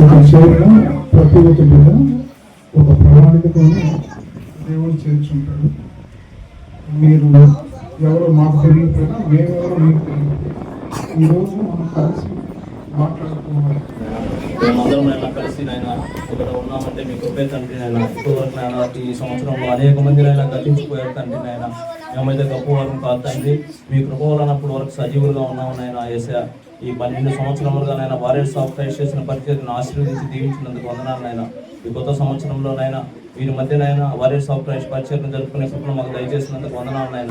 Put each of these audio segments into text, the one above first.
ఒక చివరిగా ప్రతి ఒక్క బిడ్డ ఒక ప్రణాళికతో దేవుడు చేర్చుంటాడు. మీరు ఎవరో మాకు తెలియకపోయినా మేమెవరో మీకు తెలియదు ఈరోజు మనం కలిసి మాట్లాడుకోవాలి. మేమందరం నాయన కలిసి నాయన ఇక్కడ ఉన్నామంటే మీ కృపే తండ్రి నాయన. ఇప్పటివరకు ఈ సంవత్సరంలో అనేక మంది నాయన గతించిపోయారు తండ్రి నాయన మేమైతే గొప్పవారం కాదు తండ్రి. మీ కృప వలనప్పుడు వరకు సజీవులుగా ఉన్నాము నాయన ఏసా ఈ పన్నెండు సంవత్సరములుగా నాయన వారియర్ ఆఫ్ చేసిన పరిచయను ఆశీర్వదించి దీవించినందుకు వందనాలు నాయన. ఈ కొత్త సంవత్సరంలో వీరి మధ్యనైనా వారియర్ సాఫ్ట్వేర్ పరిచయం జరుపుకునే కృపను మాకు దయచేసినందుకు వందనాలు నాయన.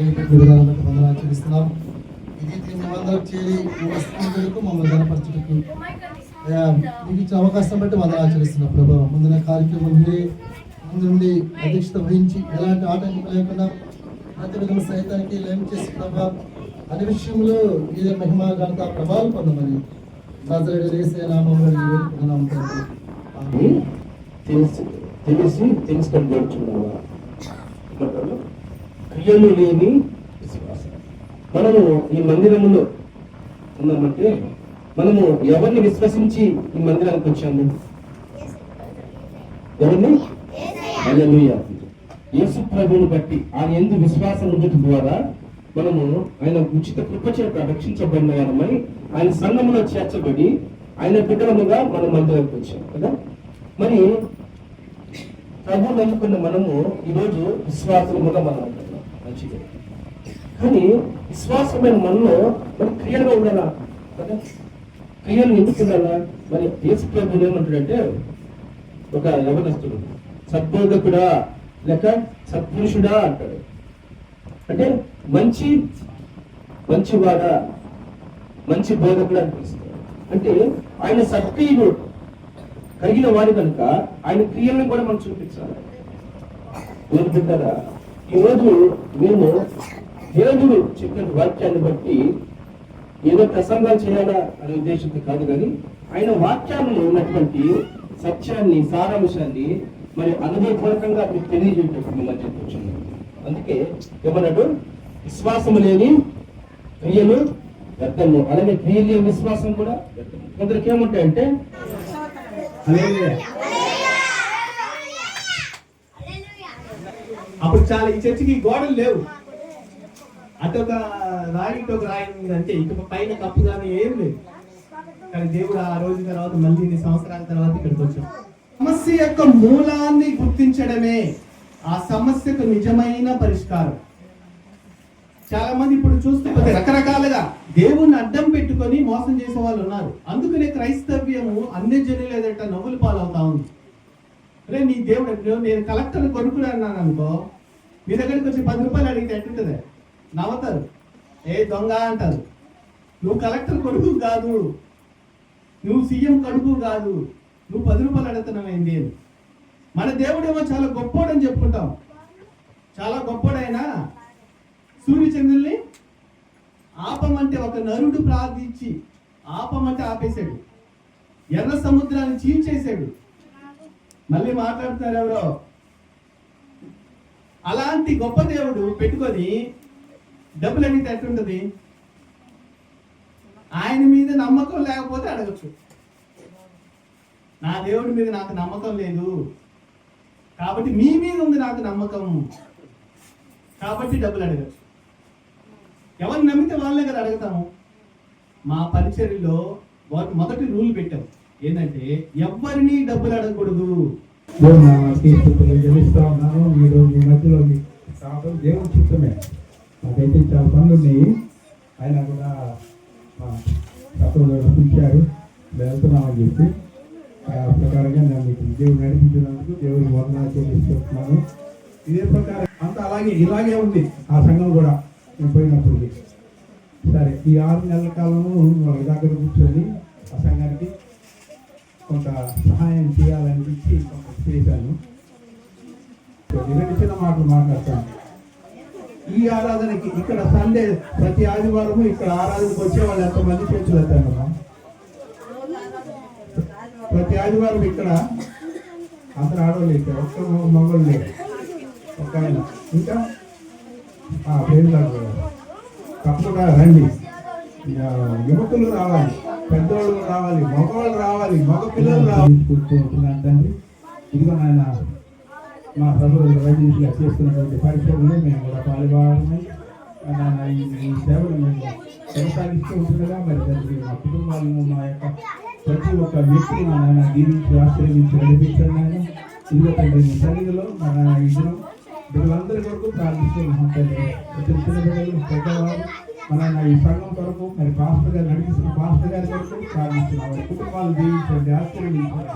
సంవత్సరంలోకి ఇది మేమందరం చేరి మమ్మల్ని గనపరచుటకు మీకు ఇచ్చిన అవకాశం బట్టి వందనాలు ఆచరిస్తున్నాం ప్రభావ ముందున కార్యక్రమం మీరే ముందు నుండి అధ్యక్షత వహించి ఎలాంటి ఆటంకం లేకుండా ప్రతి విధంగా సైతానికి లయం చేసి ప్రభా అన్ని విషయంలో మీరే మహిమ ఘనత ప్రభావం పొందమని నజరేడు వేసే నామంలో తెలిసి తెలుసుకొని గడుచున్నావా క్రియలు లేని విశ్వాసం. మనము ఈ మందిరములో ఉన్నామంటే మనము ఎవరిని విశ్వసించి ఈ మందిరానికి వచ్చాము? ఎవరిని? యేసు ప్రభువుని బట్టి ఆయన ఎందు విశ్వాసం ఉండటం ద్వారా మనము ఆయన ఉచిత కృప చేత రక్షించబడిన వారమై ఆయన సంఘములో చేర్చబడి ఆయన బిడ్డలముగా మనం మందిరానికి వచ్చాం కదా? మరి ప్రభు నమ్ముకున్న మనము ఈరోజు విశ్వాసముగా మనం మంచిది. కానీ విశ్వాసమైన మనలో మరి క్రియలుగా ఉండాలా? కదా క్రియలు ఎందుకు ఉండాలా? మరి యేసు ప్రభులు ఏమంటాడంటే ఒక యవనస్తుడు సద్బోధకుడా లేక సత్పురుషుడా అంటాడు. అంటే మంచి మంచివాడా మంచి బోధకుడు అని పిలుస్తాడు. అంటే ఆయన సత్క్రియలు కలిగిన వాడు కనుక ఆయన క్రియలను కూడా మనం చూపించాలి. ఏంటంటారా ఈరోజు మేము దేవుడు చెప్పిన వాక్యాన్ని బట్టి ఏదో ప్రసంగాలు చేయాలా అనే ఉద్దేశంతో కాదు కానీ ఆయన వాక్యాల్లో ఉన్నటువంటి సత్యాన్ని సారాంశాన్ని మరి అనుభవపూర్వకంగా మీకు తెలియజేయటప్పుడు మిమ్మల్ని మధ్య అందుకే ఏమన్నాడు? విశ్వాసం లేని క్రియలు వ్యర్థము. అలాగే క్రియలు లేని విశ్వాసం కూడా కొందరికి ఏముంటాయంటే? అప్పుడు చాలా ఈ చర్చికి గోడలు లేవు. అటొక రాయి ఇటొక రాయి ఉంది అంతే. ఇటు పైన కప్పు కానీ ఏం లేదు. కానీ దేవుడు ఆ రోజు తర్వాత మళ్ళీ ఇన్ని సంవత్సరాల తర్వాత ఇక్కడికి వచ్చాం సమస్య యొక్క మూలాన్ని గుర్తించడమే ఆ సమస్యకు నిజమైన పరిష్కారం. చాలా మంది ఇప్పుడు చూస్తుంటే రకరకాలుగా దేవుణ్ణి అడ్డం పెట్టుకొని మోసం చేసే వాళ్ళు ఉన్నారు. అందుకనే క్రైస్తవ్యము అన్ని జనులు ఏదంట నవ్వులు పాలవుతారు అరే నీ దేవుడు నేను కలెక్టర్ కొనుక్కుని అన్నాను అనుకో మీ దగ్గరికి వచ్చి పది రూపాయలు అడిగితే ఎట్టుంటుంది? నవ్వుతారు. ఏ దొంగ అంటారు. నువ్వు కలెక్టర్ కొడుకు కాదు. నువ్వు సీఎం కడుపు కాదు. నువ్వు పది రూపాయలు అడుగుతున్నావు ఏంది మన దేవుడేమో చాలా గొప్పోడని చెప్పుకుంటాం. చాలా గొప్పోడైనా? సూర్యచంద్రుల్ని ఆపమంటే ఒక నరుడు ప్రార్థించి ఆపమంటే ఆపేశాడు. ఎర్ర సముద్రాన్ని చీల్చేశాడు. మళ్ళీ మాట్లాడుతున్నారు ఎవరో? అలాంటి గొప్ప దేవుడు పెట్టుకొని డబ్బులు అడిగితే ఎట్టుంటది ఆయన మీద నమ్మకం లేకపోతే అడగచ్చు. నా దేవుడి మీద నాకు నమ్మకం లేదు. కాబట్టి మీ మీద ఉంది నాకు నమ్మకం. కాబట్టి డబ్బులు అడగచ్చు. ఎవరిని నమ్మితే వాళ్ళే కదా అడుగుతాము. మా పరిచర్లో వాటి మొదటి రూల్ పెట్టాము ఏంటంటే ఎవరిని డబ్బులు అడగకూడదు. దేవుడు నా ఉన్నాను. మీరు మీ మధ్యలో మీకు రావడం దేవుని చిత్తమే. నాకైతే చాలా పనులు ఉన్నాయి. ఆయన కూడా మా తత్వంలో పిలిచారు వెళ్తున్నామని చెప్పి ఆ ప్రకారంగా నేను మీకు దేవుడు నడిపించినందుకు దేవుడికి వందనాలు చెల్లిస్తున్నాను. ఇదే ప్రకారం అంతా అలాగే ఇలాగే ఉంది ఆ సంఘం కూడా నేను పోయినప్పుడు సరే ఈ ఆరు నెలల కాలము వాళ్ళ దగ్గర కూర్చొని ఆ సంఘానికి కొంత సహాయం చేయాలనిపించి కొంత చేశాను. రెండు మాటలు మాట్లాడతాను. ఈ ఆరాధనకి ఇక్కడ సండే ప్రతి ఆదివారము ఇక్కడ ఆరాధనకు వచ్చే వాళ్ళు ఎంతమంది చేతులు ఎత్తానమ్మా ప్రతి ఆదివారం ఇక్కడ అందరు ఆడవాళ్ళు ఇక్కడ ఒక్క మగవాళ్ళు లేరు. ఒక ఆయన. ఇంకా? పేరు తప్పకుండా రండి. యువకులు రావాలి. పెద్దవాళ్ళు రావాలి మగవాళ్ళు రావాలి మగ పిల్లలు రావాలి. తీసుకుంటున్నాను ఇదిగో నాయన మా ప్రభుత్వ వైద్యులుగా చేస్తున్నటువంటి పరిశ్రమలు మేము కూడా పాల్గొనాలని ఈ సేవలు మేము కొనసాగిస్తూ ఉంటుండగా మరి తండ్రి మా కుటుంబాలను మా యొక్క ప్రతి ఒక్క వ్యక్తిని మా నాయన దీవించి ఆశ్రయించి నడిపించండి నాయన. ఇదిగో తండ్రి మీ సన్నిధిలో మా నాయన ఈ దినం బిడ్డలందరి కొరకు ప్రార్థిస్తున్నాం తండ్రి. చిన్న పిల్లలు బిడ్డలు పెద్దవారు మన ఈ సంఘం కొరకు మరి పాస్టర్ గారు నడిపిస్తున్న పాస్టర్ గారి కొరకు ప్రార్థిస్తున్నాం. వారి కుటుంబాలు దీవించండి ఆశీర్వదించండి.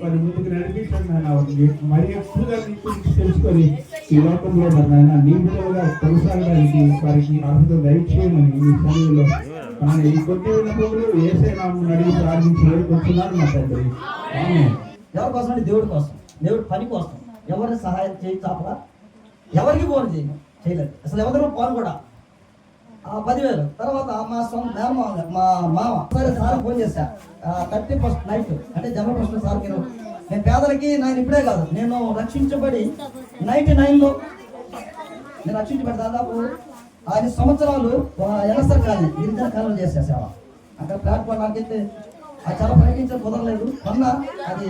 వారి ముందుకు నడిపించండి ఆయన వారిని మరి ఎక్కువగా నీ గురించి తెలుసుకొని ఈ లోకంలో మరి ఆయన నీ బిడ్డలుగా కొనసాగడానికి వారికి అర్హత దయచేయమని ఈ సమయంలో మన ఈ కొద్ది ఉన్నప్పుడు ఏసే నామం అడిగి ప్రార్థించి వేడుకుంటున్నాను నా తండ్రి. ఎవరి కోసం అంటే దేవుడి కోసం. దేవుడి పని కోసం. ఎవరిని సహాయం చేయి చాపరా? ఎవరికి ఫోన్ చేయి చేయలేదు. అసలు ఎవరిలో ఫోన్ కూడా? ఆ పదివేలు. తర్వాత మా సొంత మేనమామ మా మామ సరే సార్ ఫోన్ చేశా. థర్టీ ఫస్ట్ నైట్ అంటే జనవరి ఫస్ట్ సార్ నేను. నేను పేదలకి నేను ఇప్పుడే కాదు నేను రక్షించబడి నైన్టీ నైన్లో నేను రక్షించబడి దాదాపు ఐదు సంవత్సరాలు ఎన్ఎస్ఆర్ కాలనీ గిరిజన కాలంలో చేసా సేవ. అక్కడ ప్లాట్ఫామ్ నాకైతే అది చాలా ప్రయత్నించడం కుదరలేదు. కన్నా అది